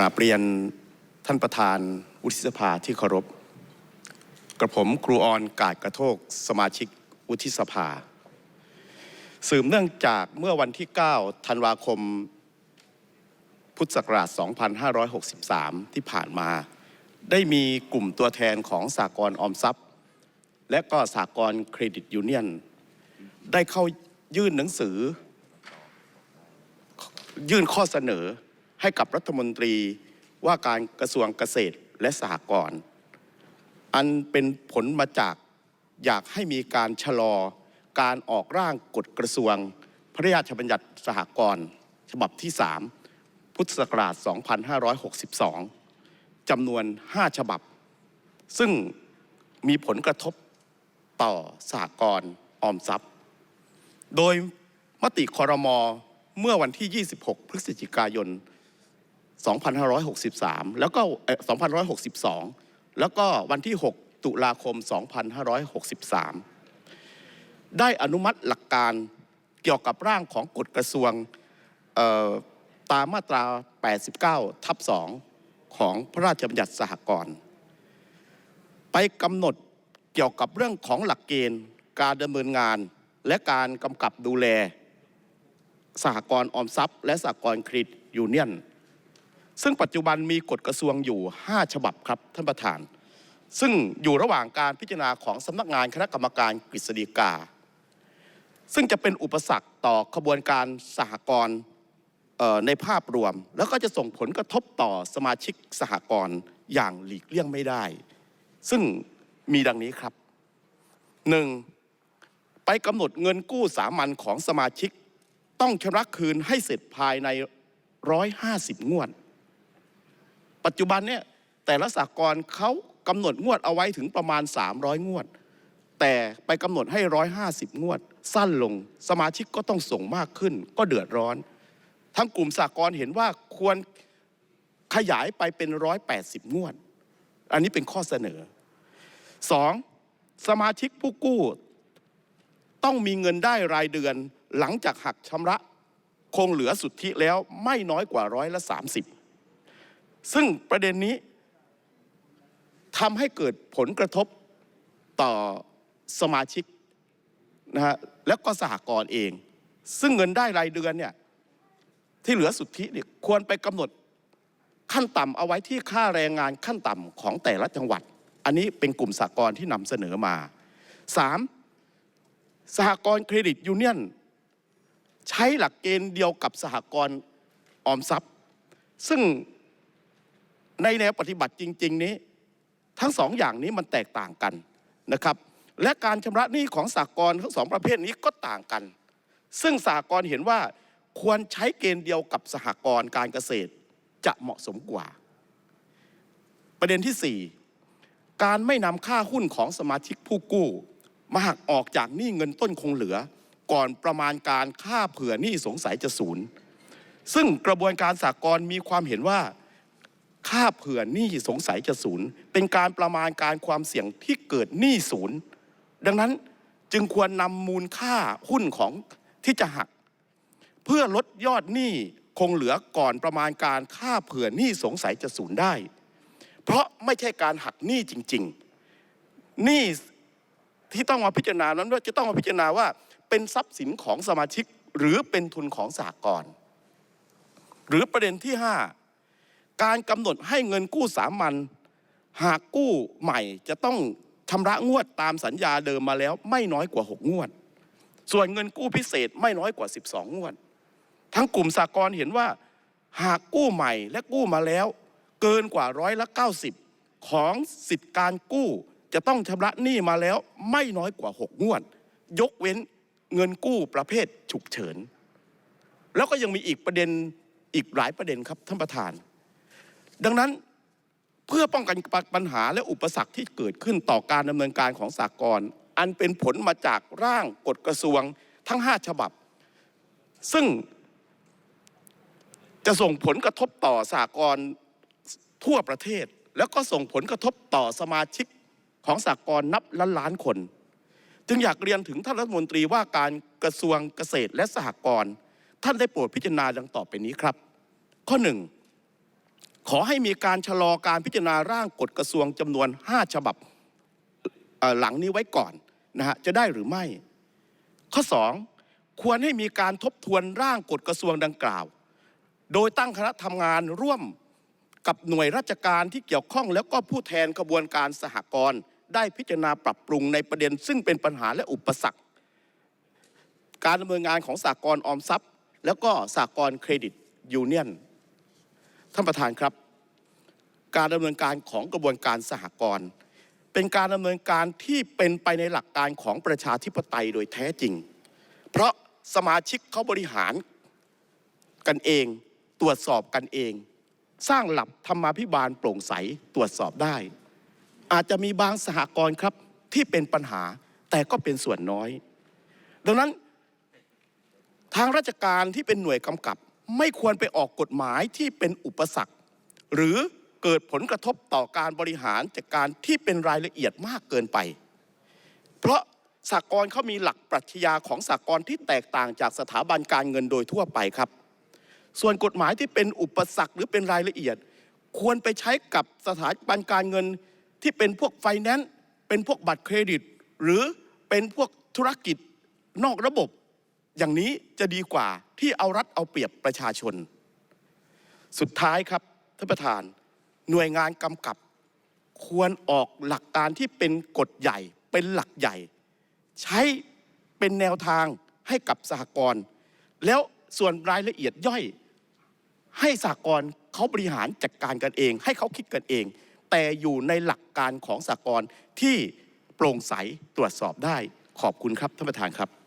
ราบเรียนท่านประธานวุฒิสภาที่เคารพกระผมครูออนกาดกระโทกสมาชิกวุฒิสภา สืบเนื่องจากเมื่อวันที่ 9 ธันวาคม พุทธศักราช 2563 ที่ผ่านมา ได้มีกลุ่มตัวแทนของสากลออมทรัพย์ และก็สากลเครดิตยูเนียน ได้เข้ายื่นหนังสือ ยื่นข้อเสนอ ให้กับรัฐมนตรีว่าการกระทรวงเกษตรและสหกรณ์อันเป็นผลมาจากอยากให้มีการชะลอการออกร่างกฎกระทรวง พระราชบัญญัติสหกรณ์ฉบับที่ 3 พุทธศักราช 2562 จำนวน 5 ฉบับ ซึ่งมีผลกระทบต่อสหกรณ์ออมทรัพย์ โดยมติคอรมอเมื่อวันที่ 26 พฤศจิกายน 2563 แล้วก็2562 แล้วก็วันที่ 6 ตุลาคม 2563 ได้อนุมัติหลักการเกี่ยวกับร่างของกฎกระทรวงตามมาตรา 89 ทับ 2 ของพระราชบัญญัติสหกรณ์ไปกำหนดเกี่ยวกับเรื่องของหลักเกณฑ์ การดำเนินงาน และการกำกับดูแลสหกรณ์ออมทรัพย์ และสหกรณ์เครดิตยูเนียน ซึ่งปัจจุบันมีกฎกระทรวงอยู่ 5 ฉบับครับท่านประธาน ซึ่งอยู่ระหว่างการพิจารณาของสำนักงานคณะกรรมการกฤษฎีกา ซึ่งจะเป็นอุปสรรคต่อขบวนการสหกรณ์ในภาพรวม แล้วก็จะส่งผลกระทบต่อสมาชิกสหกรณ์อย่างหลีกเลี่ยงไม่ได้ ซึ่งมีดังนี้ครับ 1. ไปกำหนดเงินกู้สามัญของสมาชิก ต้องชำระคืนให้เสร็จภายใน 150 งวด ปัจจุบันเนี่ยแต่ละสากลเขากำหนดงวดเอาไว้ถึงประมาณ 300 งวด แต่ไปกำหนดให้ 150 งวด สั้นลงสมาชิกก็ต้องส่งมากขึ้น ก็เดือดร้อน ทั้งกลุ่มสากลเห็นว่าควรขยายไปเป็น 180 งวด อันนี้เป็นข้อเสนอสองสมาชิกผู้กู้ ต้องมีเงินได้รายเดือนหลังจากหักชำระ คงเหลือสุทธิแล้วไม่น้อยกว่าร้อยละ 30 ซึ่งประเด็นนี้ทำให้เกิดผลกระทบต่อสมาชิกนะฮะแล้วก็สหกรณ์เอง ซึ่งเงินได้รายเดือนเนี่ยที่เหลือสุทธิเนี่ยควรไปกำหนดขั้นต่ำเอาไว้ที่ค่าแรงงานขั้นต่ำของแต่ละจังหวัด อันนี้เป็นกลุ่มสหกรณ์ที่นำเสนอมา 3. สหกรณ์เครดิตยูเนียนใช้หลักเกณฑ์เดียวกับสหกรณ์ออมทรัพย์ ซึ่ง ในแนวปฏิบัติจริง ๆ นี้ ทั้งสองอย่างนี้มันแตกต่างกันนะครับ และการชำระหนี้ของสหกรณ์ทั้งสองประเภทนี้ก็ต่างกัน ซึ่งสหกรณ์เห็นว่าควรใช้เกณฑ์เดียวกับสหกรณ์การเกษตรจะเหมาะสมกว่า ประเด็นที่ 4 การไม่นำค่าหุ้นของสมาชิกผู้กู้ มาหักออกจากหนี้เงินต้นคงเหลือ ก่อนประมาณการค่าเผื่อหนี้สงสัยจะศูนย์ซึ่งกระบวนการสากลมีความเห็นว่า ค่าเผื่อหนี้สงสัยจะศูนย์เป็นการประมาณการความเสี่ยงที่เกิดหนี้ศูนย์ดังนั้นจึงควรนำมูลค่าหุ้นของที่จะหัก เพื่อลดยอดหนี้คงเหลือก่อนประมาณการค่าเผื่อหนี้สงสัยจะศูนย์ได้ เพราะไม่ใช่การหักหนี้จริงๆหนี้ที่ต้องมาพิจารณานั้นว่าจะต้องมาพิจารณาว่า เป็นทรัพย์สินของสมาชิกหรือเป็นทุนของสหกรณ์หรือประเด็นที่ 5 การกำหนดให้เงินกู้สามัญหากกู้ใหม่จะต้องชำระงวดตามสัญญาเดิมมาแล้วไม่น้อยกว่า 6 งวด ส่วนเงินกู้พิเศษไม่น้อยกว่า 12 งวด ทั้งกลุ่มสากลเห็นว่า หากกู้ใหม่และกู้มาแล้ว เกินกว่าร้อยละ 90 ของสิทธิการกู้จะต้องชำระหนี้มาแล้วไม่น้อยกว่า 6 งวด ยกเว้นเงินกู้ประเภทฉุกเฉิน แล้วก็ยังมีอีกประเด็นอีกหลายประเด็นครับท่านประธาน ดังนั้นเพื่อป้องกันปัญหาและอุปสรรคที่เกิดขึ้นต่อการดำเนินการของสากลอันเป็นผลมาจากร่างกฎกระทรวงทั้ง 5 ฉบับ ซึ่งจะส่งผลกระทบต่อสากลทั่วประเทศ แล้วก็ส่งผลกระทบต่อสมาชิกของสากลนับล้านล้านคน จึงอยากเรียนถึงท่านรัฐมนตรีว่าการกระทรวงเกษตรและสหกรณ์ท่านได้โปรดพิจารณาดังต่อไปนี้ครับ ข้อหนึ่ง ขอให้มีการชะลอการพิจารณาร่างกฎกระทรวงจำนวน 5 ฉบับหลังนี้ไว้ก่อนนะฮะจะได้หรือไม่ ข้อ 2 ควรให้มีการทบทวนร่างกฎกระทรวงดังกล่าว โดยตั้งคณะทำงานร่วมกับหน่วยราชการที่เกี่ยวข้อง แล้วก็ผู้แทนกระบวนการสหกรณ์ได้พิจารณาปรับปรุงในประเด็น ซึ่งเป็นปัญหาและอุปสรรค การดำเนินงานของสากลออมทรัพย์ แล้วก็สากลเครดิตยูเนียนท่านประธานครับ การดำเนินการของกระบวนการสหกรณ์เป็นการดำเนินการที่เป็นไปในหลักการของประชาธิปไตยโดยแท้จริง เพราะสมาชิกเขาบริหารกันเอง ตรวจสอบกันเอง สร้างหลักธรรมาภิบาลโปร่งใสตรวจสอบได้ อาจจะมีบางสหกรณ์ครับที่เป็นปัญหาแต่ก็เป็นส่วนน้อย ดังนั้น ทางราชการที่เป็นหน่วยกำกับ ไม่ควรไปออกกฎหมายที่เป็นอุปสรรค หรือ เกิดผลกระทบต่อการบริหารจัดการที่เป็นรายละเอียดมากเกินไป เพราะสากลเขามีหลักปรัชญาของสากลที่แตกต่างจากสถาบันการเงินโดยทั่วไปครับ ส่วนกฎหมายที่เป็นอุปสรรคหรือเป็นรายละเอียด ควรไปใช้กับสถาบันการเงินที่เป็นพวกไฟแนนซ์เป็นพวกบัตรเครดิต หรือเป็นพวกธุรกิจนอกระบบ อย่างนี้จะดีกว่าที่เอารัดเอาเปรียบประชาชน สุดท้ายครับท่านประธาน หน่วยงานกำกับควรออกหลักการที่เป็นกฎใหญ่เป็นหลักใหญ่ ใช้เป็นแนวทางให้กับสหกรณ์แล้วส่วนรายละเอียดย่อย ให้สหกรณ์เขาบริหารจัดการกันเอง ให้เขาคิดกันเอง แต่อยู่ในหลักการของสหกรณ์ที่โปร่งใสตรวจสอบได้ขอบคุณครับท่านประธานครับ